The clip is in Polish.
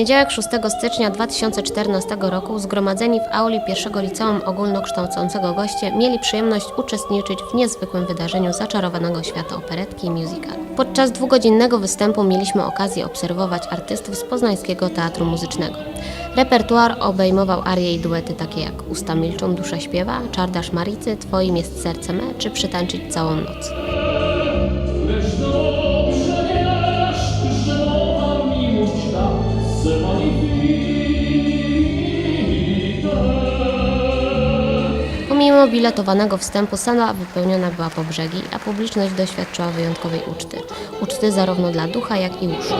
poniedziałek 6 stycznia 2014 roku zgromadzeni w auli pierwszego liceum ogólnokształcącego goście mieli przyjemność uczestniczyć w niezwykłym wydarzeniu zaczarowanego świata operetki i musical. Podczas dwugodzinnego występu mieliśmy okazję obserwować artystów z Poznańskiego Teatru Muzycznego. Repertuar obejmował arie i duety takie jak Usta milczą, dusza śpiewa, Czardasz Maricy, Twoim jest serce me, czy Przytańczyć całą noc. Pomimo biletowanego wstępu sala wypełniona była po brzegi, a publiczność doświadczyła wyjątkowej uczty. Uczty zarówno dla ducha, jak i uszu.